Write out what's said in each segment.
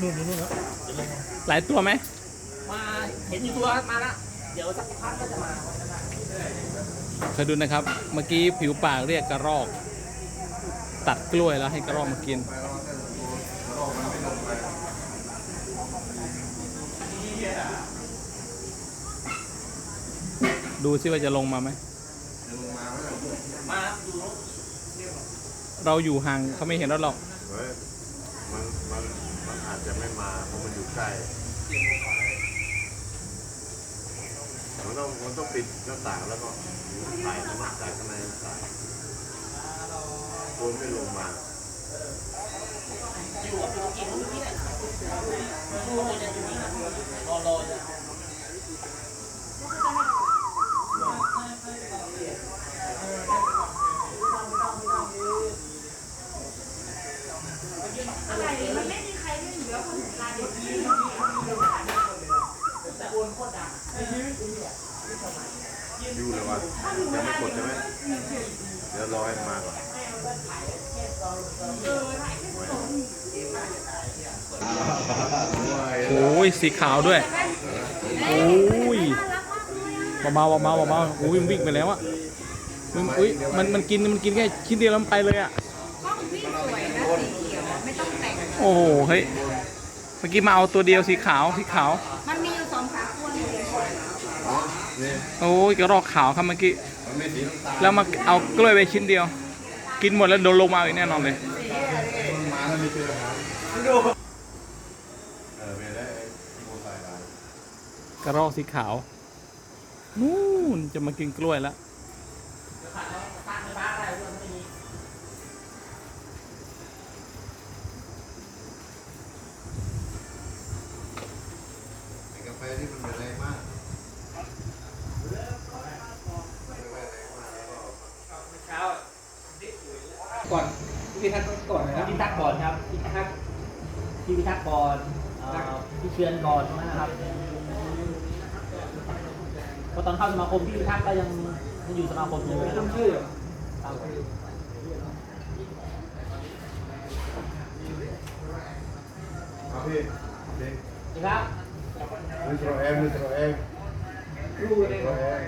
นู่นอยู่นู่นแล้วหลายตัวไหมมาเห็นอยู่ตัวมาละเดี๋ยวสักพักก็จะมาเคยดูนะครับ เมื่อกี้ผิวปากเรียกกระรอก ตัดกล้วยแล้วให้กระรอกมากิน ดูซิว่าจะลงมาไหม มาดูเราอยู่ห่างเขาไม่เห็นเราหรอกเฮ้ย มันมันมันอาจจะไม่มาเพราะมันอยู่ใกล้ มันต้องมันต้องปิดหน้าต่างแล้วก็ใส่ข้างนอกใส่ข้างในใส่ตัวไม่ลงมา อยู่กับอยู่กินอยู่ที่ไหนดูมันจะอยู่นี่นะรอรอจะ อะไรมันไม่มีใครเล่นเหลือคนของการเด็กนี้ แต่โอนโคตรดัง อยู่เลยว่ายังไม่กดใช่ไหมเดี๋ยวรอให้มันมาก่อน โอ้ยสีขาวด้วยโอ้ยเบาๆเบาๆเบาๆโอ้ยมันวิ่งไปแล้วอะมันอุ้ยมันมันกินมันกินแค่ชิ้นเดียวแล้วมันไปเลยอะกล้องวิ่งสวยนะสีเขียวไม่ต้องแต่งโอ้โหเฮ้ยเมื่อกี้มาเอาตัวเดียวสีขาวสีขาวมันมีอยู่สองสามตัวเลยนี่โอ้ยกระรอกขาวครับเมื่อกี้มันไม่สีน้ำตาลแล้วมาเอากล้วยไปชิ้นเดียว กินหมดแล้วโดนลงมาอีกแน่นอนเลย มันมาแล้วไม่ เจอหาเออไม่ได้ไอ้ที่โมไซค์ร้านกระรอกสีขาว นู่นจะมากินกล้วยแล้วตั้งไฟฟ้าอะไรพวกนั้นไม่มีไอ้กาแฟที่มันเป็นแรงมากก่อนพี่พิทักษ์ก่อนนะครับพี่พิทักษ์ก่อนครับพี่พิทักษ์พี่พิทักษ์ก่อนเอ่อ พี่เชือนก่อนนะครับเพราะตอนเข้าสมาคมพี่พิทักษ์ก็ยังยังอยู่สมาคมอยู่ไม่ต้องชื่อครับเอาพี่เด็กนี่ครับมือตัวเองมือตัวเองรู้เลยตัวเอง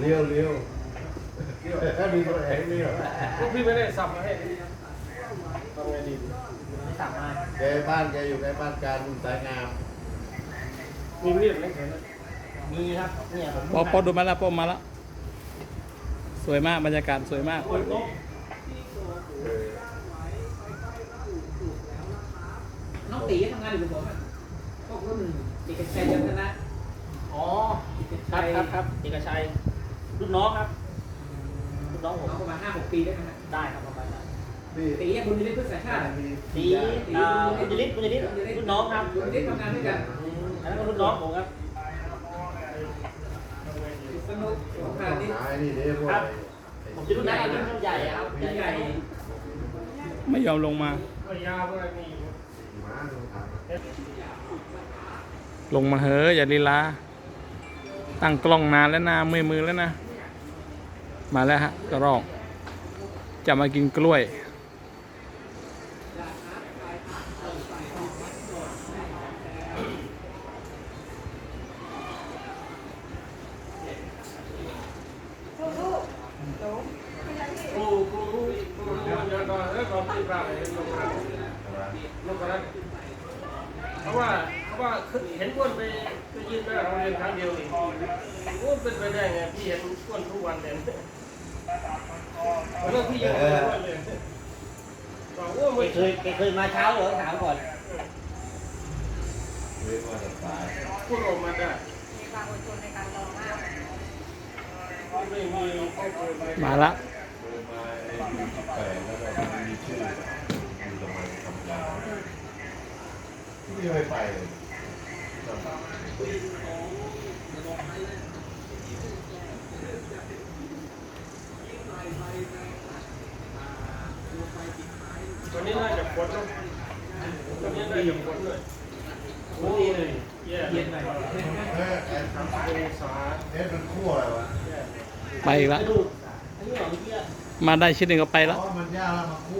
เลี้ยวเลี้ยวถ้ามีตัวเองเลี้ยวพี่ไม่ได้สับมาให้ ทำไงดีไม่สั่งมาแกบ้านแกอยู่ใกล้บ้านการบุญสายงาม มีมีดไหมเห็นไหมมีครับ เนี่ยผมพอพอดูมาแล้วพอมาแล้วสวยมากบรรยากาศสวยมากเออน้องตีทำงานอยู่กับผมอะพวกรุ่นเอกชัยยันธนะอ๋อครับครับครับเอกชัยรุ่นน้องครับรุ่นน้องผมประมาณห้าหกปีได้ไหมได้ครับประมาณนั้น พี่ตีแยกบุญยฤทธิ์เพื่อสายชาติมีตีอ่าบุญยฤทธิ์บุญยฤทธิ์รุ่นน้องครับบุญยฤทธิ์ทำงานด้วยกันอันนั้นก็รุ่นน้องผมครับสนุกสงครามนี้หายนี่เด้พวกผมจะรุ่นไหนรุ่นใหญ่ครับรุ่นใหญ่ไม่ยอมลงมาก็ยาวอะไรมีมาลงทางลงมาเฮ้ยอย่าลีลา ตั้งกล้องนานแล้วนะมือมือแล้วนะ มาแล้วฮะกระรอกจะมากินกล้วย ครูครูครูครูเดี๋ยวเดี๋ยวก่อนเฮ้ยก่อนพี่ปลาอะไรลงมาลงมาแล้วเพ ราะว่าเพราะว่าเห็นอ้วนไปไปยืนหน้าโรงเรียนครั้งเดียวเองอ้วนเป็นไปได้ไงพี่เห็นอ้วนทุกวันเนี่ยเรื่องพี่ยังไม่อ้วนเลยบอกอ้วนไม่เคยเคยมาเช้าเหรอถามก่อนเรียกว่าจะตาพูดออกมาได้มีความอดทนในการรอมากม่อม่มาละมีชื่ออยู่ตรงนั้น ที่ไม่ไปเลยตัวนี้น่าจะพ้นเนอะตัวนี้น่าจะพ้นเลยโอ้ดีเลยแย่เย็นหน่อยเฮ้ยไอ้ทำองศาเอ๊ะมันคั่อะไรวะแย่ไปอีกแล้วกระมาได้ชิ้นหนึ่งก็ไปแล้วราะมันยากแล้วมาคั่ว